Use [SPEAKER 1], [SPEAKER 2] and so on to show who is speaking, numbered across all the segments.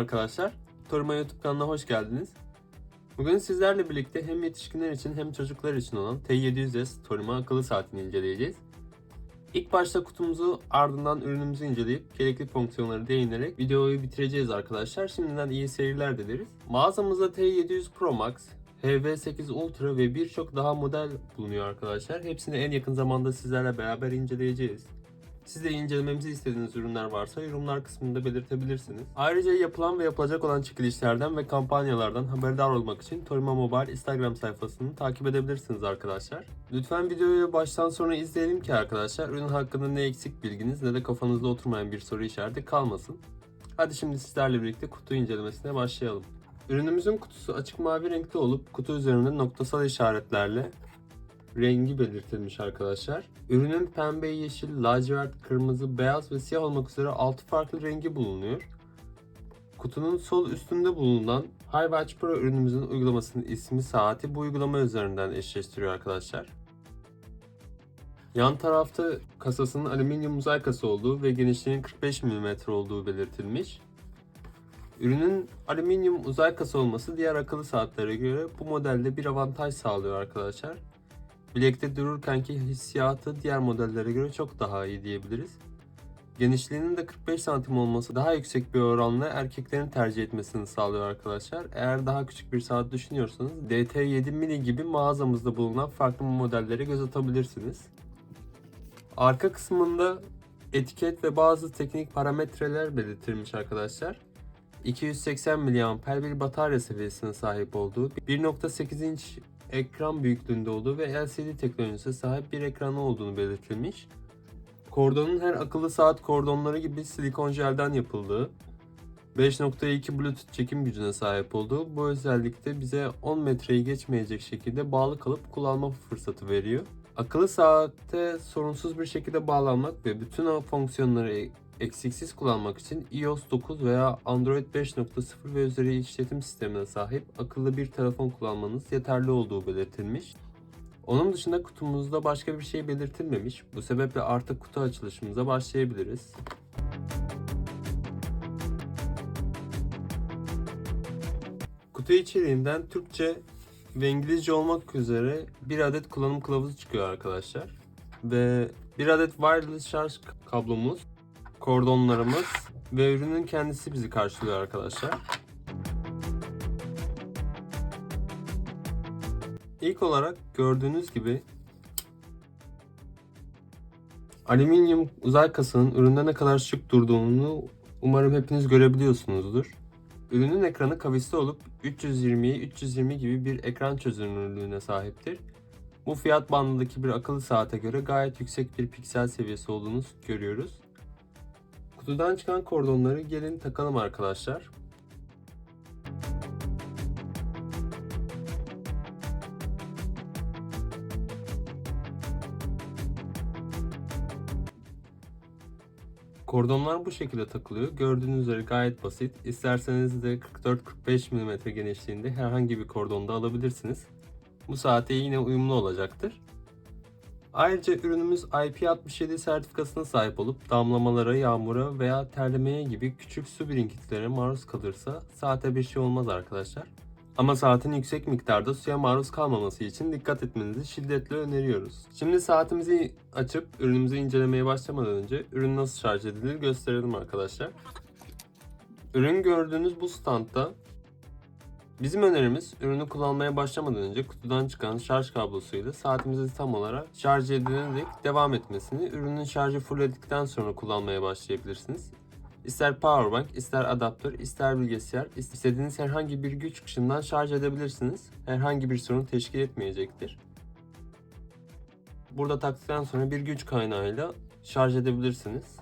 [SPEAKER 1] arkadaşlar. Toruma YouTube kanalına hoş geldiniz. Bugün sizlerle birlikte hem yetişkinler için hem çocuklar için olan T700S Toruma akıllı saatini inceleyeceğiz. İlk başta kutumuzu ardından ürünümüzü inceleyip gerekli fonksiyonları değinerek videoyu bitireceğiz arkadaşlar. Şimdiden iyi seyirler dileriz. Mağazamızda T700 Pro Max, HV8 Ultra ve birçok daha model bulunuyor arkadaşlar. Hepsini en yakın zamanda sizlerle beraber inceleyeceğiz. Siz de incelememizi istediğiniz ürünler varsa yorumlar kısmında belirtebilirsiniz. Ayrıca yapılan ve yapılacak olan çekilişlerden ve kampanyalardan haberdar olmak için Torima Mobile Instagram sayfasını takip edebilirsiniz arkadaşlar. Lütfen videoyu baştan sona izleyelim ki arkadaşlar ürün hakkında ne eksik bilginiz ne de kafanızda oturmayan bir soru işareti kalmasın. Hadi şimdi sizlerle birlikte kutu incelemesine başlayalım. Ürünümüzün kutusu açık mavi renkte olup kutu üzerinde noktasal işaretlerle rengi belirtilmiş arkadaşlar. Ürünün pembe, yeşil, lacivert, kırmızı, beyaz ve siyah olmak üzere 6 farklı rengi bulunuyor. Kutunun sol üstünde bulunan HiWatch Pro ürünümüzün uygulamasının ismi saati bu uygulama üzerinden eşleştiriyor arkadaşlar. Yan tarafta kasasının alüminyum uzay kasa olduğu ve genişliğinin 45 mm olduğu belirtilmiş. Ürünün alüminyum uzay kasa olması diğer akıllı saatlere göre bu modelde bir avantaj sağlıyor arkadaşlar. Bilekte dururkenki hissiyatı diğer modellere göre çok daha iyi diyebiliriz. Genişliğinin de 45 santim olması daha yüksek bir oranla erkeklerin tercih etmesini sağlıyor arkadaşlar. Eğer daha küçük bir saat düşünüyorsanız DT7 Mini gibi mağazamızda bulunan farklı modellere göz atabilirsiniz. Arka kısmında etiket ve bazı teknik parametreler belirtilmiş arkadaşlar. 280 mAh bir batarya seviyesine sahip olduğu, 1.8 inç ekran büyüklüğünde olduğu ve LCD teknolojisine sahip bir ekranı olduğunu belirtilmiş. Kordonun her akıllı saat kordonları gibi silikon jelden yapıldığı, 5.2 Bluetooth çekim gücüne sahip olduğu bu özellikte bize 10 metreyi geçmeyecek şekilde bağlı kalıp kullanma fırsatı veriyor. Akıllı saate sorunsuz bir şekilde bağlanmak ve bütün fonksiyonları eksiksiz kullanmak için iOS 9 veya Android 5.0 ve üzeri işletim sistemine sahip akıllı bir telefon kullanmanız yeterli olduğu belirtilmiş. Onun dışında kutumuzda başka bir şey belirtilmemiş. Bu sebeple artık kutu açılışımıza başlayabiliriz. Kutu içeriğinden Türkçe ve İngilizce olmak üzere bir adet kullanım kılavuzu çıkıyor arkadaşlar. Ve bir adet wireless şarj kablomuz, kordonlarımız ve ürünün kendisi bizi karşılıyor arkadaşlar. İlk olarak gördüğünüz gibi alüminyum uzay kasanın üründe ne kadar şık durduğunu umarım hepiniz görebiliyorsunuzdur. Ürünün ekranı kavisli olup 320'ye 320 gibi bir ekran çözünürlüğüne sahiptir. Bu fiyat bandındaki bir akıllı saate göre gayet yüksek bir piksel seviyesi olduğunu görüyoruz. Kutudan çıkan kordonları gelin takalım arkadaşlar. Kordonlar bu şekilde takılıyor. Gördüğünüz üzere gayet basit. İsterseniz de 44-45 mm genişliğinde herhangi bir kordonda alabilirsiniz. Bu saate yine uyumlu olacaktır. Ayrıca ürünümüz IP67 sertifikasına sahip olup damlamalara, yağmura veya terlemeye gibi küçük su birikintilerine maruz kalırsa saate bir şey olmaz arkadaşlar. Ama saatin yüksek miktarda suya maruz kalmaması için dikkat etmenizi şiddetle öneriyoruz. Şimdi saatimizi açıp ürünümüzü incelemeye başlamadan önce ürün nasıl şarj edilir gösterelim arkadaşlar. Ürün gördüğünüz bu standta Bizim önerimiz ürünü kullanmaya başlamadan önce kutudan çıkan şarj kablosuyla saatimizi tam olarak şarj edilerek devam etmesini, ürünün şarjı fullledikten sonra kullanmaya başlayabilirsiniz. İster powerbank, ister adaptör, ister bilgisayar, istediğiniz herhangi bir güç çıkışından şarj edebilirsiniz. Herhangi bir sorun teşkil etmeyecektir. Burada taktıktan sonra bir güç kaynağıyla şarj edebilirsiniz.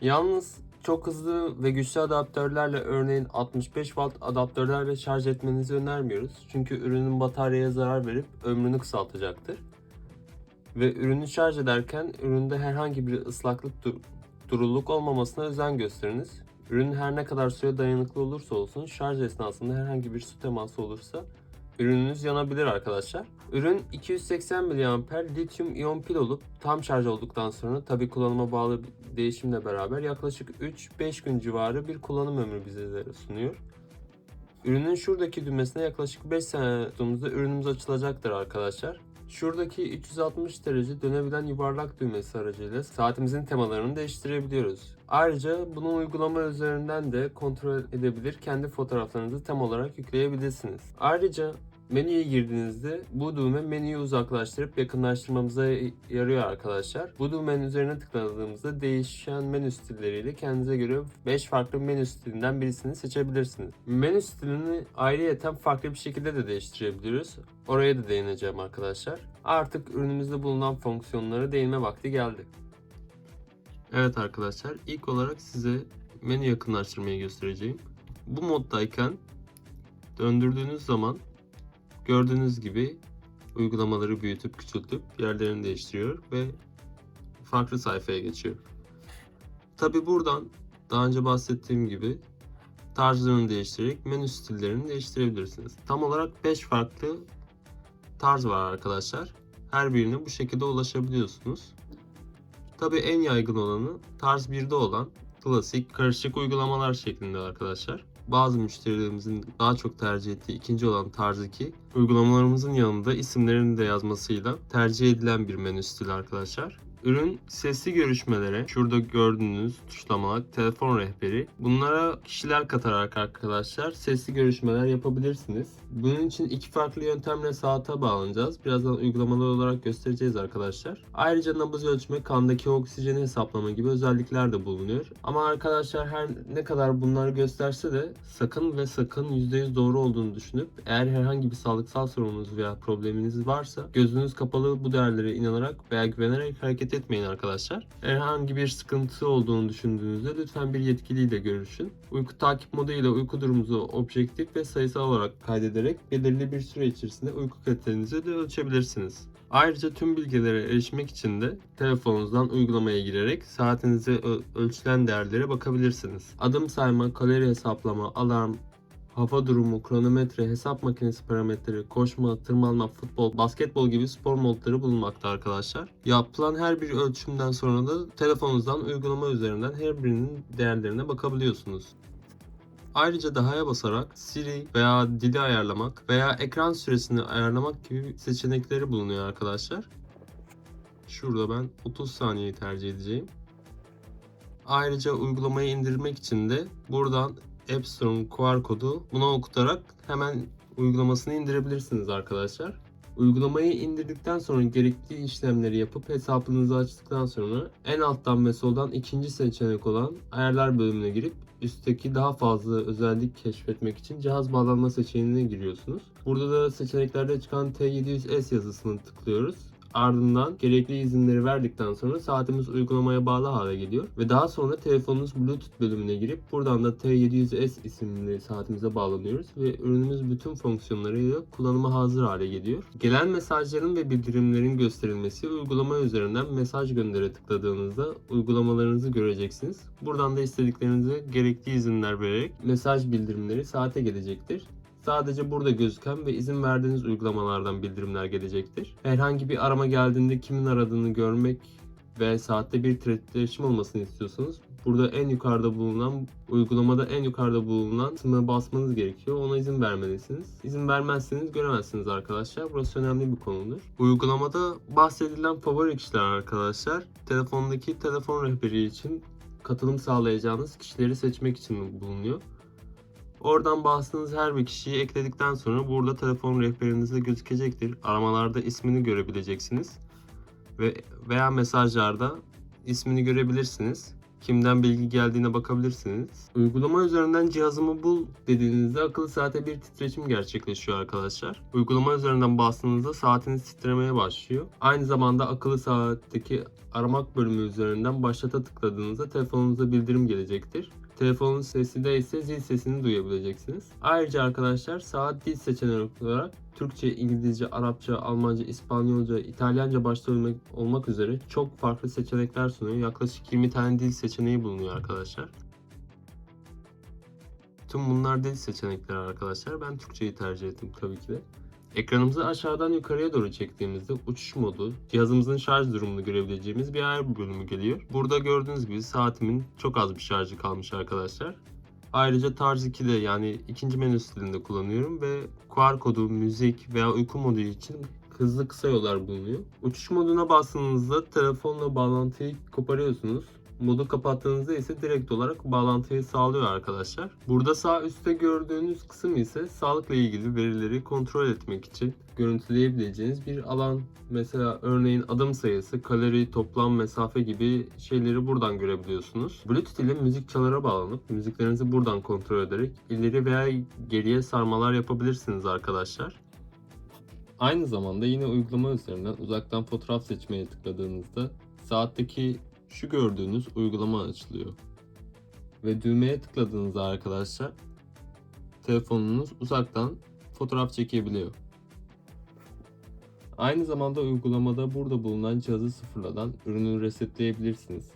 [SPEAKER 1] Yalnız çok hızlı ve güçlü adaptörlerle örneğin 65 watt adaptörlerle şarj etmenizi önermiyoruz. Çünkü ürünün bataryaya zarar verip ömrünü kısaltacaktır. Ve ürünü şarj ederken üründe herhangi bir ıslaklık dur- duruluk olmamasına özen gösteriniz. Ürün her ne kadar suya dayanıklı olursa olsun şarj esnasında herhangi bir su teması olursa ürününüz yanabilir arkadaşlar. Ürün 280 mAh lityum iyon pil olup tam şarj olduktan sonra tabi kullanıma bağlı değişimle beraber yaklaşık 3-5 gün civarı bir kullanım ömrü bizlere sunuyor. Ürünün şuradaki düğmesine yaklaşık 5 saniye tuttuğumuzda ürünümüz açılacaktır arkadaşlar. Şuradaki 360 derece dönebilen yuvarlak düğmesi aracıyla saatimizin temalarını değiştirebiliyoruz. Ayrıca bunu uygulama üzerinden de kontrol edebilir, kendi fotoğraflarınızı tem olarak yükleyebilirsiniz. Ayrıca menüye girdiğinizde bu düğme menüyü uzaklaştırıp yakınlaştırmamıza yarıyor arkadaşlar. Bu düğmenin üzerine tıkladığımızda değişen menü stilleriyle kendinize göre 5 farklı menü stilinden birisini seçebilirsiniz. Menü stilini ayrıyeten farklı bir şekilde de değiştirebiliyoruz. Oraya da değineceğim arkadaşlar. Artık ürünümüzde bulunan fonksiyonlara değinme vakti geldi. Evet arkadaşlar ilk olarak size menü yakınlaştırmayı göstereceğim. Bu moddayken döndürdüğünüz zaman gördüğünüz gibi uygulamaları büyütüp küçültüp yerlerini değiştiriyor ve farklı sayfaya geçiyor. Tabi buradan daha önce bahsettiğim gibi tarzlarını değiştirerek menü stillerini değiştirebilirsiniz. Tam olarak 5 farklı tarz var arkadaşlar. Her birine bu şekilde ulaşabiliyorsunuz. Tabi en yaygın olanı tarz 1'de olan klasik karışık uygulamalar şeklinde arkadaşlar. Bazı müşterilerimizin daha çok tercih ettiği ikinci olan tarz 2 uygulamalarımızın yanında isimlerini de yazmasıyla tercih edilen bir menü stili arkadaşlar. Ürün sesli görüşmelere, şurada gördüğünüz tuşlamalar, telefon rehberi. Bunlara kişiler katarak arkadaşlar sesli görüşmeler yapabilirsiniz. Bunun için iki farklı yöntemle saate bağlanacağız. Birazdan uygulamalar olarak göstereceğiz arkadaşlar. Ayrıca nabız ölçme, kandaki oksijeni hesaplama gibi özellikler de bulunuyor. Ama arkadaşlar her ne kadar bunları gösterse de sakın ve sakın %100 doğru olduğunu düşünüp eğer herhangi bir sağlıksal sorununuz veya probleminiz varsa gözünüz kapalı bu değerlere inanarak veya güvenerek hareket etmeyin arkadaşlar. Herhangi bir sıkıntı olduğunu düşündüğünüzde lütfen bir yetkiliyle görüşün. Uyku takip modu ile uyku durumunuzu objektif ve sayısal olarak kaydederek belirli bir süre içerisinde uyku kalitenizi de ölçebilirsiniz. Ayrıca tüm bilgilere erişmek için de telefonunuzdan uygulamaya girerek saatinize ölçülen değerlere bakabilirsiniz. Adım sayma, kalori hesaplama, alarm, hava durumu, kronometre, hesap makinesi parametreleri, koşma, tırmanma, futbol, basketbol gibi spor modları bulunmakta arkadaşlar. Yapılan her bir ölçümden sonra da telefonunuzdan uygulama üzerinden her birinin değerlerine bakabiliyorsunuz. Ayrıca dahaya basarak Siri veya dili ayarlamak veya ekran süresini ayarlamak gibi seçenekleri bulunuyor arkadaşlar. Şurada ben 30 saniyeyi tercih edeceğim. Ayrıca uygulamayı indirmek için de buradan Store'un QR kodu buna okutarak hemen uygulamasını indirebilirsiniz arkadaşlar. Uygulamayı indirdikten sonra gerekli işlemleri yapıp hesabınızı açtıktan sonra en alttan ve soldan ikinci seçenek olan ayarlar bölümüne girip üstteki daha fazla özellik keşfetmek için cihaz bağlanma seçeneğine giriyorsunuz. Burada da seçeneklerde çıkan T700S yazısını tıklıyoruz. Ardından gerekli izinleri verdikten sonra saatimiz uygulamaya bağlı hale geliyor ve daha sonra telefonunuz Bluetooth bölümüne girip buradan da T700S isimli saatimize bağlanıyoruz ve ürünümüz bütün fonksiyonlarıyla kullanıma hazır hale geliyor. Gelen mesajların ve bildirimlerin gösterilmesi uygulama üzerinden mesaj göndere tıkladığınızda uygulamalarınızı göreceksiniz. Buradan da istediklerinize gerekli izinler vererek mesaj bildirimleri saate gelecektir. Sadece burada gözüken ve izin verdiğiniz uygulamalardan bildirimler gelecektir. Herhangi bir arama geldiğinde kimin aradığını görmek ve saatte bir titreşim olmasını istiyorsanız burada en yukarıda bulunan uygulamada en yukarıda bulunan kısmına basmanız gerekiyor. Ona izin vermelisiniz. İzin vermezseniz göremezsiniz arkadaşlar. Burası önemli bir konudur. Uygulamada bahsedilen favori kişiler arkadaşlar telefondaki telefon rehberi için katılım sağlayacağınız kişileri seçmek için bulunuyor. Oradan bastığınız her bir kişiyi ekledikten sonra burada telefon rehberinizde gözükecektir. Aramalarda ismini görebileceksiniz. Ve veya mesajlarda ismini görebilirsiniz. Kimden bilgi geldiğine bakabilirsiniz. Uygulama üzerinden cihazımı bul dediğinizde akıllı saate bir titreşim gerçekleşiyor arkadaşlar. Uygulama üzerinden bastığınızda saatiniz titremeye başlıyor. Aynı zamanda akıllı saatteki aramak bölümü üzerinden başlata tıkladığınızda telefonunuza bildirim gelecektir. Telefonun sesi de ise zil sesini duyabileceksiniz. Ayrıca arkadaşlar saat dil seçeneği olarak Türkçe, İngilizce, Arapça, Almanca, İspanyolca, İtalyanca başta olmak, üzere çok farklı seçenekler sunuyor. Yaklaşık 20 tane dil seçeneği bulunuyor arkadaşlar. Tüm bunlar dil seçenekleri arkadaşlar. Ben Türkçeyi tercih ettim tabii ki de. Ekranımızı aşağıdan yukarıya doğru çektiğimizde uçuş modu, cihazımızın şarj durumunu görebileceğimiz bir ayar bölümü geliyor. Burada gördüğünüz gibi saatimin çok az bir şarjı kalmış arkadaşlar. Ayrıca tarz 2'de yani ikinci menü stilinde kullanıyorum ve QR kodu, müzik veya uyku modu için hızlı kısa yollar bulunuyor. Uçuş moduna bastığınızda telefonla bağlantıyı koparıyorsunuz. Modu kapattığınızda ise direkt olarak bağlantıyı sağlıyor arkadaşlar. Burada sağ üstte gördüğünüz kısım ise sağlıkla ilgili verileri kontrol etmek için görüntüleyebileceğiniz bir alan. Mesela örneğin adım sayısı, kalori, toplam mesafe gibi şeyleri buradan görebiliyorsunuz. Bluetooth ile müzik çalara bağlanıp müziklerinizi buradan kontrol ederek ileri veya geriye sarmalar yapabilirsiniz arkadaşlar. Aynı zamanda yine uygulama üzerinden uzaktan fotoğraf seçmeye tıkladığınızda saatteki şu gördüğünüz uygulama açılıyor. Ve düğmeye tıkladığınızda arkadaşlar telefonunuz uzaktan fotoğraf çekebiliyor. Aynı zamanda uygulamada burada bulunan cihazı sıfırladan ürünü resetleyebilirsiniz.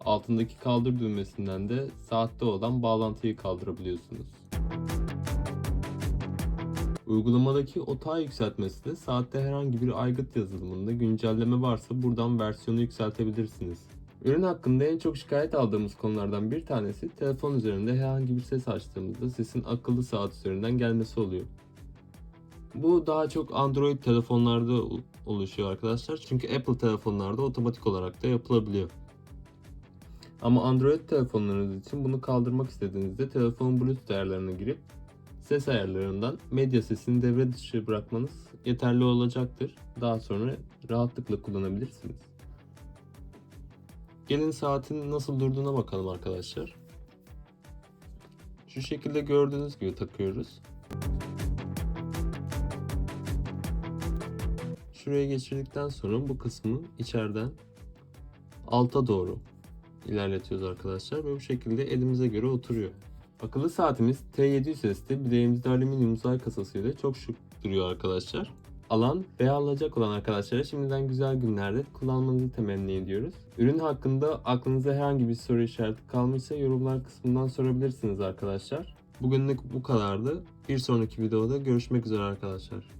[SPEAKER 1] Altındaki kaldır düğmesinden de saatte olan bağlantıyı kaldırabiliyorsunuz. Uygulamadaki otağı yükseltmesi de saatte herhangi bir aygıt yazılımında güncelleme varsa buradan versiyonu yükseltebilirsiniz. Ürün hakkında en çok şikayet aldığımız konulardan bir tanesi telefon üzerinde herhangi bir ses açtığımızda sesin akıllı saat üzerinden gelmesi oluyor. Bu daha çok Android telefonlarda ol- oluşuyor arkadaşlar. Çünkü Apple telefonlarda otomatik olarak da yapılabiliyor. Ama Android telefonlarınız için bunu kaldırmak istediğinizde telefonun Bluetooth değerlerine girip ses ayarlarından medya sesini devre dışı bırakmanız yeterli olacaktır. Daha sonra rahatlıkla kullanabilirsiniz. Gelin saatin nasıl durduğuna bakalım arkadaşlar. Şu şekilde gördüğünüz gibi takıyoruz. Şuraya geçirdikten sonra bu kısmı içeriden alta doğru ilerletiyoruz arkadaşlar ve bu şekilde elimize göre oturuyor. Akıllı saatimiz T700S'te bileğimizde alüminyum uzay kasasıyla çok şık duruyor arkadaşlar. Alan veya alacak olan arkadaşlara şimdiden güzel günlerde kullanmanızı temenni ediyoruz. Ürün hakkında aklınıza herhangi bir soru işareti kalmışsa yorumlar kısmından sorabilirsiniz arkadaşlar. Bugünlük bu kadardı. Bir sonraki videoda görüşmek üzere arkadaşlar.